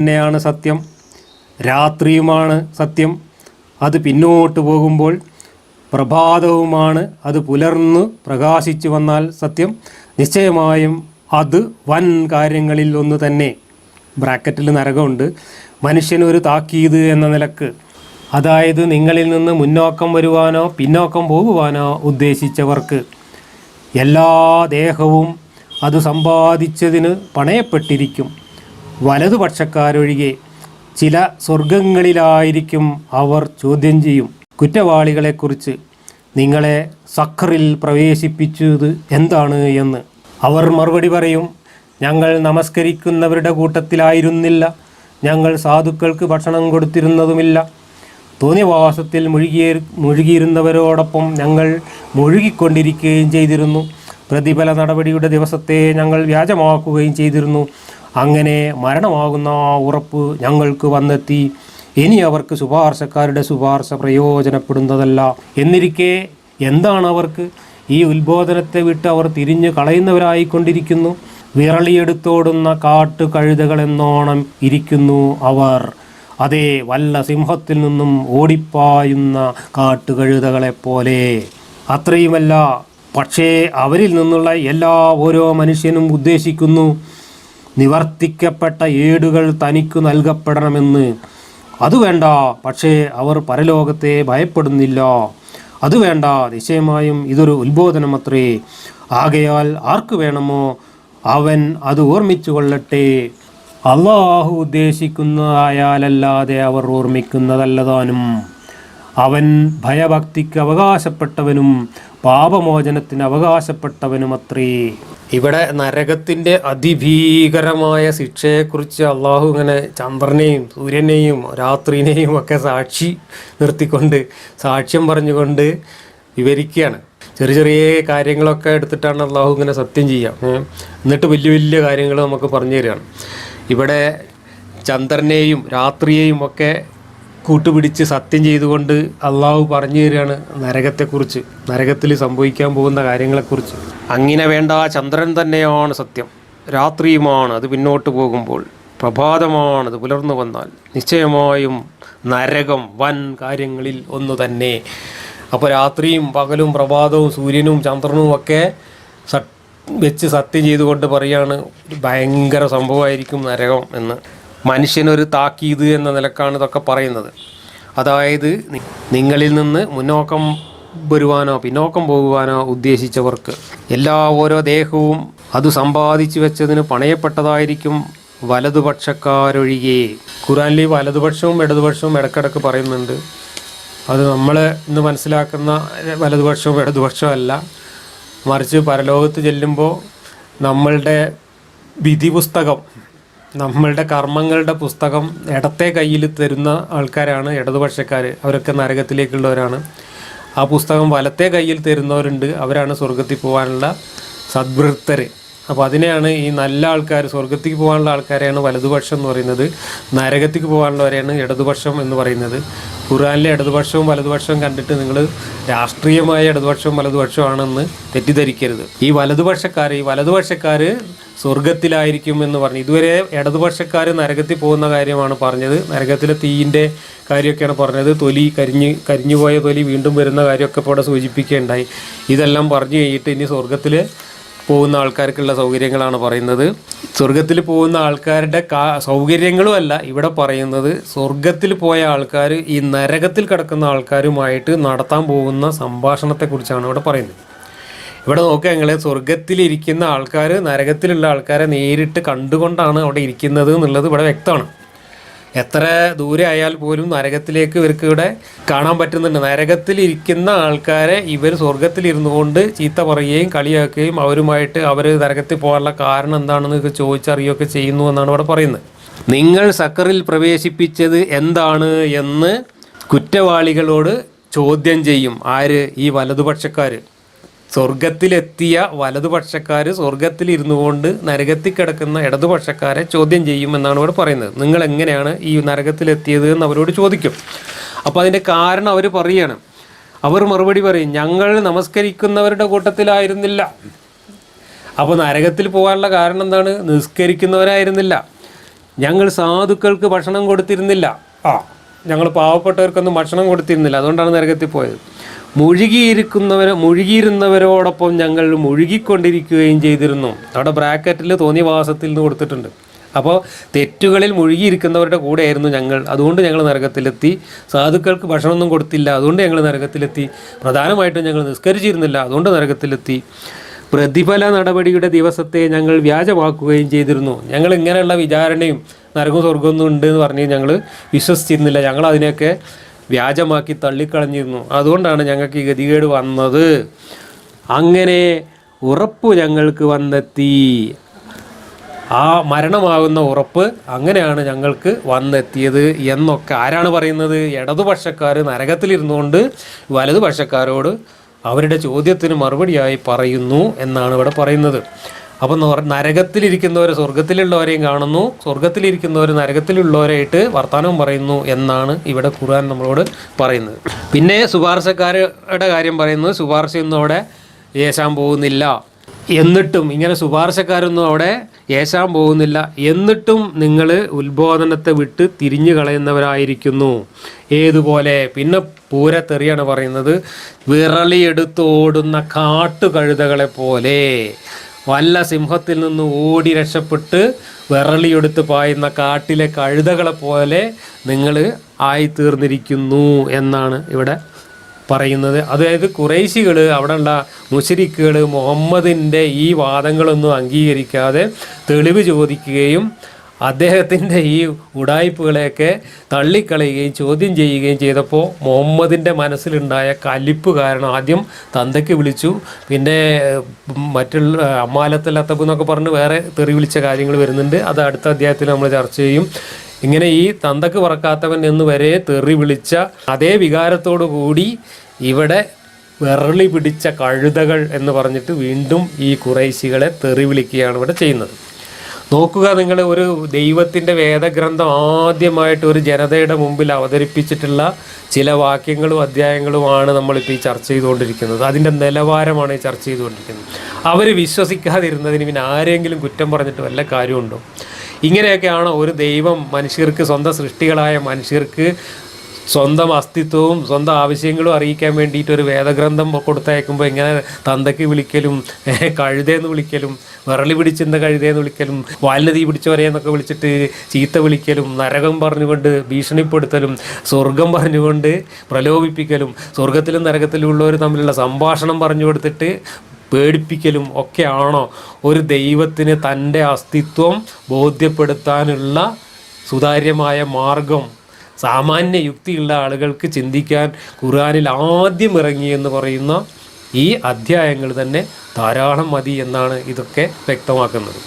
തന്നെയാണ് സത്യം. രാത്രിയുമാണ് സത്യം. അത് പിന്നോട്ട് പോകുമ്പോൾ പ്രഭാതവുമാണ്. അത് പുലർന്ന് പ്രകാശിച്ചു വന്നാൽ സത്യം. നിശ്ചയമായും അത് വൻ കാര്യങ്ങളിൽ ഒന്ന് തന്നെ. ബ്രാക്കറ്റിൽ നരകമുണ്ട്. മനുഷ്യനൊരു താക്കീത് എന്ന നിലയ്ക്ക്. അതായത് നിങ്ങളിൽ നിന്ന് മുന്നോക്കം വരുവാനോ പിന്നോക്കം പോകുവാനോ ഉദ്ദേശിച്ചവർക്ക് എല്ലാ ദേഹവും അത് സമ്പാദിച്ചതിന് പണയപ്പെട്ടിരിക്കും. വലതുപക്ഷക്കാരൊഴികെ ചില സ്വർഗങ്ങളിലായിരിക്കും അവർ ചോദ്യം ചെയ്യും. കുറ്റവാളികളെക്കുറിച്ച് നിങ്ങളെ സഖറിൽ പ്രവേശിപ്പിച്ചത് എന്താണ് എന്ന്. അവർ മറുപടി പറയും ഞങ്ങൾ നമസ്കരിക്കുന്നവരുടെ കൂട്ടത്തിലായിരുന്നില്ല. ഞങ്ങൾ സാധുക്കൾക്ക് ഭക്ഷണം കൊടുത്തിരുന്നതുമില്ല. തോന്നിയവാസത്തിൽ മുഴുകിയ മുഴുകിയിരുന്നവരോടൊപ്പം ഞങ്ങൾ മുഴുകിക്കൊണ്ടിരിക്കുകയും ചെയ്തിരുന്നു. പ്രതിഫല നടപടിയുടെ ദിവസത്തെ ഞങ്ങൾ വ്യാജമാക്കുകയും ചെയ്തിരുന്നു. അങ്ങനെ മരണമാകുന്ന ഉറപ്പ് ഞങ്ങൾക്ക് വന്നെത്തി. ഇനി അവർക്ക് ശുപാർശക്കാരുടെ ശുപാർശ പ്രയോജനപ്പെടുന്നതല്ല. എന്നിരിക്കെ എന്താണ് അവർക്ക്? ഈ ഉത്ബോധനത്തെ വിട്ട് അവർ തിരിഞ്ഞു കളയുന്നവരായിക്കൊണ്ടിരിക്കുന്നു. വിരളിയെടുത്തോടുന്ന കാട്ടു കഴുതകളെന്നോണം ഇരിക്കുന്നു അവർ. അതേ വല്ല സിംഹത്തിൽ നിന്നും ഓടിപ്പായുന്ന കാട്ടുകഴുതകളെപ്പോലെ. അത്രയുമല്ല. പക്ഷേ അവരിൽ നിന്നുള്ള എല്ലാ ഓരോ മനുഷ്യനും ഉദ്ദേശിക്കുന്നു. നിവർത്തിക്കപ്പെട്ട ഏടുകൾ തനിക്ക് നൽകപ്പെടണമെന്ന്. അത് വേണ്ട പക്ഷേ അവർ പരലോകത്തെ ഭയപ്പെടുന്നില്ല. അത് വേണ്ട നിശ്ചയമായും ഇതൊരു ഉത്ബോധനമത്രേ. ആകയാൽ ആർക്ക് വേണമോ അവൻ അത് ഓർമ്മിച്ചു കൊള്ളട്ടെ. അള്ളാഹു ഉദ്ദേശിക്കുന്നതായാലല്ലാതെ അവർ ഓർമ്മിക്കുന്നതല്ലതാനും. അവൻ ഭയഭക്തിക്ക് അവകാശപ്പെട്ടവനും പാപമോചനത്തിന് അവകാശപ്പെട്ടവനുമത്രേ. ഇവിടെ നരകത്തിന്റെ അതിഭീകരമായ ശിക്ഷയെക്കുറിച്ച് അള്ളാഹു ഇങ്ങനെ ചന്ദ്രനെയും സൂര്യനെയും രാത്രിനെയും ഒക്കെ സാക്ഷി നിർത്തിക്കൊണ്ട് സാക്ഷ്യം പറഞ്ഞുകൊണ്ട് വിവരിക്കുകയാണ്. ചെറിയ ചെറിയ കാര്യങ്ങളൊക്കെ എടുത്തിട്ടാണ് അള്ളാഹു ഇങ്ങനെ സത്യം ചെയ്യുക. എന്നിട്ട് വലിയ വലിയ കാര്യങ്ങൾ നമുക്ക് പറഞ്ഞു തരികയാണ്. ഇവിടെ ചന്ദ്രനെയും രാത്രിയെയും ഒക്കെ കൂട്ടുപിടിച്ച് സത്യം ചെയ്തുകൊണ്ട് അള്ളാഹു പറഞ്ഞു തരികയാണ് നരകത്തെക്കുറിച്ച് നരകത്തിൽ സംഭവിക്കാൻ പോകുന്ന കാര്യങ്ങളെക്കുറിച്ച്. അങ്ങനെ വേണ്ട ആ ചന്ദ്രൻ തന്നെയാണ് സത്യം. രാത്രിയുമാണ് അത് പിന്നോട്ട് പോകുമ്പോൾ. പ്രഭാതമാണ് അത് പുലർന്നു വന്നാൽ. നിശ്ചയമായും നരകം വൻ കാര്യങ്ങളിൽ ഒന്ന് തന്നെ. അപ്പോൾ രാത്രിയും പകലും പ്രഭാതവും സൂര്യനും ചന്ദ്രനും ഒക്കെ വെച്ച് സത്യം ചെയ്തുകൊണ്ട് പറയാണ് ഭയങ്കര സംഭവമായിരിക്കും നരകം എന്ന്. മനുഷ്യനൊരു താക്കീത് എന്ന നിലക്കാണ് ഇതൊക്കെ പറയുന്നത്. അതായത് നിങ്ങളിൽ നിന്ന് മുന്നോക്കം വരുവാനോ പിന്നോക്കം പോകുവാനോ ഉദ്ദേശിച്ചവർക്ക് എല്ലാ ഓരോ ദേഹവും അത് സമ്പാദിച്ചു വെച്ചതിന് പണയപ്പെട്ടതായിരിക്കും വലതുപക്ഷക്കാരൊഴികെ. ഖുറാനിൽ വലതുപക്ഷവും ഇടതുപക്ഷവും ഇടക്കിടക്ക് പറയുന്നുണ്ട്. അത് നമ്മൾ ഇന്ന് മനസ്സിലാക്കുന്ന വലതുപക്ഷവും ഇടതുപക്ഷവും അല്ല. മറിച്ച് പരലോകത്ത് ചെല്ലുമ്പോൾ നമ്മളുടെ വിധി പുസ്തകം നമ്മളുടെ കർമ്മങ്ങളുടെ പുസ്തകം ഇടത്തെ കയ്യിൽ തരുന്ന ആൾക്കാരാണ് ഇടതുപക്ഷക്കാർ. അവരൊക്കെ നരകത്തിലേക്കുള്ളവരാണ്. ആ പുസ്തകം വലത്തെ കയ്യിൽ തരുന്നവരുണ്ട്. അവരാണ് സ്വർഗത്തിൽ പോകാനുള്ള സദ്വൃത്തർ അപ്പോൾ അതിനെയാണ് ഈ നല്ല ആൾക്കാർ സ്വർഗത്തേക്ക് പോകാനുള്ള ആൾക്കാരെയാണ് വലതുപക്ഷം എന്ന് പറയുന്നത്. നരകത്തേക്ക് പോകാനുള്ളവരെയാണ് ഇടതുപക്ഷം എന്ന് പറയുന്നത്. ഖുറാനിലെ ഇടതുപക്ഷവും വലതുപക്ഷവും കണ്ടിട്ട് നിങ്ങൾ രാഷ്ട്രീയമായ ഇടതുപക്ഷവും വലതുപക്ഷവും ആണെന്ന് തെറ്റിദ്ധരിക്കരുത്. ഈ വലതുപക്ഷക്കാർ ഈ വലതുപക്ഷക്കാർ സ്വർഗത്തിലായിരിക്കും എന്ന് പറഞ്ഞു. ഇതുവരെ ഇടതുപക്ഷക്കാർ നരകത്തിൽ പോകുന്ന കാര്യമാണ് പറഞ്ഞത്. നരകത്തിലെ തീയിന്റെ കാര്യമൊക്കെയാണ് പറഞ്ഞത്. തൊലി കരിഞ്ഞ് കരിഞ്ഞുപോയ തൊലി വീണ്ടും വരുന്ന കാര്യമൊക്കെ ഇവിടെ സൂചിപ്പിക്കുകയുണ്ടായി. ഇതെല്ലാം പറഞ്ഞു കഴിഞ്ഞിട്ട് ഇനി സ്വർഗത്തിൽ പോകുന്ന ആൾക്കാർക്കുള്ള സൗകര്യങ്ങളാണ് പറയുന്നത്. സ്വർഗത്തിൽ പോകുന്ന ആൾക്കാരുടെ കാ സൗകര്യങ്ങളും അല്ല ഇവിടെ പറയുന്നത്. സ്വർഗത്തിൽ പോയ ആൾക്കാർ ഈ നരകത്തിൽ കിടക്കുന്ന ആൾക്കാരുമായിട്ട് നടത്താൻ പോകുന്ന സംഭാഷണത്തെക്കുറിച്ചാണ് ഇവിടെ പറയുന്നത്. ഇവിടെ നോക്കുക നിങ്ങൾ സ്വർഗത്തിലിരിക്കുന്ന ആൾക്കാർ നരകത്തിലുള്ള ആൾക്കാരെ നേരിട്ട് കണ്ടുകൊണ്ടാണ് അവിടെ ഇരിക്കുന്നത് എന്നുള്ളത് ഇവിടെ വ്യക്തമാണ്. എത്ര ദൂരെ ആയാൽ പോലും നരകത്തിലേക്ക് ഇവർക്ക് ഇവിടെ കാണാൻ പറ്റുന്നുണ്ട്. നരകത്തിലിരിക്കുന്ന ആൾക്കാരെ ഇവർ സ്വർഗത്തിലിരുന്നു കൊണ്ട് ചീത്ത പറയുകയും കളിയാക്കുകയും അവരുമായിട്ട് അവർ നരകത്തിൽ പോകാനുള്ള കാരണം എന്താണെന്ന് ചോദിച്ചറിയുകയൊക്കെ ചെയ്യുന്നു എന്നാണ് ഇവിടെ പറയുന്നത്. നിങ്ങൾ സക്കറിൽ പ്രവേശിപ്പിച്ചത് എന്താണ് എന്ന് കുറ്റവാളികളോട് ചോദ്യം ചെയ്യും. ആര്? ഈ വലതുപക്ഷക്കാർ സ്വർഗത്തിലെത്തിയ വലതുപക്ഷക്കാർ സ്വർഗത്തിലിരുന്നു കൊണ്ട് നരകത്തിൽ കിടക്കുന്ന ഇടതുപക്ഷക്കാരെ ചോദ്യം ചെയ്യുമെന്നാണ് ഇവിടെ പറയുന്നത്. നിങ്ങൾ എങ്ങനെയാണ് ഈ നരകത്തിലെത്തിയത് എന്ന് അവരോട് ചോദിക്കും. അപ്പോൾ അതിന്റെ കാരണം അവർ പറയുകയാണ് അവർ മറുപടി പറയും ഞങ്ങൾ നമസ്കരിക്കുന്നവരുടെ കൂട്ടത്തിലായിരുന്നില്ല. അപ്പോൾ നരകത്തിൽ പോകാനുള്ള കാരണം എന്താണ്? നിസ്കരിക്കുന്നവരായിരുന്നില്ല. ഞങ്ങൾ സാധുക്കൾക്ക് ഭക്ഷണം കൊടുത്തിരുന്നില്ല. ആ ഞങ്ങൾ പാവപ്പെട്ടവർക്കൊന്നും ഭക്ഷണം കൊടുത്തിരുന്നില്ല. അതുകൊണ്ടാണ് നരകത്തിൽ പോയത് മുഴുകിയിരിക്കുന്നവരെ മുഴുകിയിരുന്നവരോടൊപ്പം ഞങ്ങൾ മുഴുകിക്കൊണ്ടിരിക്കുകയും ചെയ്തിരുന്നു. അവിടെ ബ്രാക്കറ്റിൽ തോന്നിവാസത്തിൽ നിന്ന് കൊടുത്തിട്ടുണ്ട്. അപ്പോൾ തെറ്റുകളിൽ മുഴുകിയിരിക്കുന്നവരുടെ കൂടെയായിരുന്നു ഞങ്ങൾ. അതുകൊണ്ട് ഞങ്ങൾ നരകത്തിലെത്തി. സാധുക്കൾക്ക് ഭക്ഷണമൊന്നും കൊടുത്തില്ല. അതുകൊണ്ട് ഞങ്ങൾ നരകത്തിലെത്തി. പ്രധാനമായിട്ടും ഞങ്ങൾ നിസ്കരിച്ചിരുന്നില്ല. അതുകൊണ്ട് നരകത്തിലെത്തി. പ്രതിഫല നടപടിയുടെ ദിവസത്തെ ഞങ്ങൾ വ്യാജമാക്കുകയും ചെയ്തിരുന്നു. ഞങ്ങൾ ഇങ്ങനെയുള്ള വിചാരണയും നരകവും സ്വർഗമൊന്നും ഉണ്ട് എന്ന് പറഞ്ഞ് ഞങ്ങൾ വിശ്വസിച്ചിരുന്നില്ല. ഞങ്ങൾ അതിനെയൊക്കെ വ്യാജമാക്കി തള്ളിക്കളഞ്ഞിരുന്നു. അതുകൊണ്ടാണ് ഞങ്ങൾക്ക് ഈ ഗതികേട് വന്നത്. അങ്ങനെ ഉറപ്പ് ഞങ്ങൾക്ക് വന്നെത്തി. ആ മരണമാകുന്ന ഉറപ്പ് അങ്ങനെയാണ് ഞങ്ങൾക്ക് വന്നെത്തിയത് എന്നൊക്കെ ആരാണ് പറയുന്നത്? ഇടതുപക്ഷക്കാർ നരകത്തിലിരുന്നുകൊണ്ട് വലതുപക്ഷക്കാരോട് അവരുടെ ചോദ്യത്തിന് മറുപടിയായി പറയുന്നു എന്നാണ് ഇവിടെ പറയുന്നത്. അപ്പം നര- നരകത്തിലിരിക്കുന്നവർ സ്വർഗത്തിലുള്ളവരെയും കാണുന്നു. സ്വർഗത്തിലിരിക്കുന്നവർ നരകത്തിലുള്ളവരായിട്ട് വർത്തമാനം പറയുന്നു എന്നാണ് ഇവിടെ ഖുർആൻ നമ്മളോട് പറയുന്നത്. പിന്നെ ശുപാർശക്കാരുടെ കാര്യം പറയുന്നത് ശുപാർശയൊന്നും അവിടെ ഏശാൻ പോകുന്നില്ല. എന്നിട്ടും ഇങ്ങനെ ശുപാർശക്കാരൊന്നും അവിടെ ഏശാൻ പോകുന്നില്ല. എന്നിട്ടും നിങ്ങൾ ഉത്ബോധനത്തെ വിട്ട് തിരിഞ്ഞു കളയുന്നവരായിരിക്കുന്നു. ഏതുപോലെ? പിന്നെ പൂരത്തെറിയാണ് പറയുന്നത്. വിറളിയെടുത്ത് ഓടുന്ന കാട്ടുകഴുതകളെ പോലെ. വല്ല സിംഹത്തിൽ നിന്ന് ഓടി രക്ഷപ്പെട്ട് വിറളിയെടുത്ത് പായുന്ന കാട്ടിലെ കഴുതകളെ പോലെ നിങ്ങൾ ആയിത്തീർന്നിരിക്കുന്നു എന്നാണ് ഇവിടെ പറയുന്നത്. അതായത് കുറേശികൾ അവിടെയുള്ള മുഷരിക്കുകൾ മുഹമ്മദിന്റെ ഈ വാദങ്ങളൊന്നും അംഗീകരിക്കാതെ തെളിവ് ചോദിക്കുകയും അദ്ദേഹത്തിന്റെ ഈ ഉടായ്പകളെയൊക്കെ തള്ളിക്കളയുകയും ചോദ്യം ചെയ്യുകയും ചെയ്തപ്പോൾ മുഹമ്മദിന്റെ മനസ്സിലുണ്ടായ കലിപ്പ് കാരണം ആദ്യം തന്തയ്ക്ക് വിളിച്ചു. പിന്നെ മറ്റുള്ള അമ്മാലത്തല്ലാത്തപ്പ് എന്നൊക്കെ പറഞ്ഞ് വേറെ തെറി വിളിച്ച കാര്യങ്ങൾ വരുന്നുണ്ട്. അത് അടുത്ത അധ്യായത്തിൽ നമ്മൾ ചർച്ച ചെയ്യും. ഇങ്ങനെ ഈ തന്തക്ക് പറക്കാത്തവൻ എന്ന് വരെ തെറി വിളിച്ച അതേ വികാരത്തോടു കൂടി ഇവിടെ വിറളി പിടിച്ച കഴുതകൾ എന്ന് പറഞ്ഞിട്ട് വീണ്ടും ഈ കുറേശികളെ തെറി വിളിക്കുകയാണ് ഇവിടെ ചെയ്യുന്നത്. നോക്കുക നിങ്ങൾ ഒരു ദൈവത്തിന്റെ വേദഗ്രന്ഥം ആദ്യമായിട്ട് ഒരു ജനതയുടെ മുമ്പിൽ അവതരിപ്പിച്ചിട്ടുള്ള ചില വാക്യങ്ങളും അധ്യായങ്ങളുമാണ് നമ്മളിപ്പോൾ ഈ ചർച്ച ചെയ്തുകൊണ്ടിരിക്കുന്നത്. അതിന്റെ നിലവാരമാണ് ഈ ചർച്ച ചെയ്തുകൊണ്ടിരിക്കുന്നത്. അവർ വിശ്വസിക്കാതിരുന്നതിന് പിന്നെ ആരെങ്കിലും കുറ്റം പറഞ്ഞിട്ട് വല്ല കാര്യമുണ്ടോ? ഇങ്ങനെയൊക്കെയാണോ ഒരു ദൈവം മനുഷ്യർക്ക് സ്വന്തം സൃഷ്ടികളായ മനുഷ്യർക്ക് സ്വന്തം അസ്തിത്വവും സ്വന്തം ആവശ്യങ്ങളും അറിയിക്കാൻ വേണ്ടിയിട്ട് ഒരു വേദഗ്രന്ഥം കൊടുത്തയക്കുമ്പോൾ ഇങ്ങനെ തന്തയ്ക്ക് വിളിക്കലും കഴുതേന്ന് വിളിക്കലും വിറളി പിടിച്ചെന്ന് കഴുതേന്ന് വിളിക്കലും വാലിന് തീ പിടിച്ചവരെന്നൊക്കെ വിളിച്ചിട്ട് ചീത്ത വിളിക്കലും നരകം പറഞ്ഞുകൊണ്ട് ഭീഷണിപ്പെടുത്തലും സ്വർഗം പറഞ്ഞുകൊണ്ട് പ്രലോഭിപ്പിക്കലും സ്വർഗത്തിലും നരകത്തിലും ഉള്ളവർ തമ്മിലുള്ള സംഭാഷണം പറഞ്ഞു കൊടുത്തിട്ട് പേടിപ്പിക്കലും ഒക്കെയാണോ ഒരു ദൈവത്തിന് തന്റെ അസ്തിത്വം ബോധ്യപ്പെടുത്താനുള്ള സുതാര്യമായ മാർഗം? സാമാന്യ യുക്തിയുള്ള ആളുകൾക്ക് ചിന്തിക്കാൻ ഖുർആനിൽ ആദ്യം ഇറങ്ങിയെന്ന് പറയുന്ന ഈ അധ്യായങ്ങൾ തന്നെ ധാരാളം മതി എന്നാണ് ഇതൊക്കെ വ്യക്തമാക്കുന്നത്.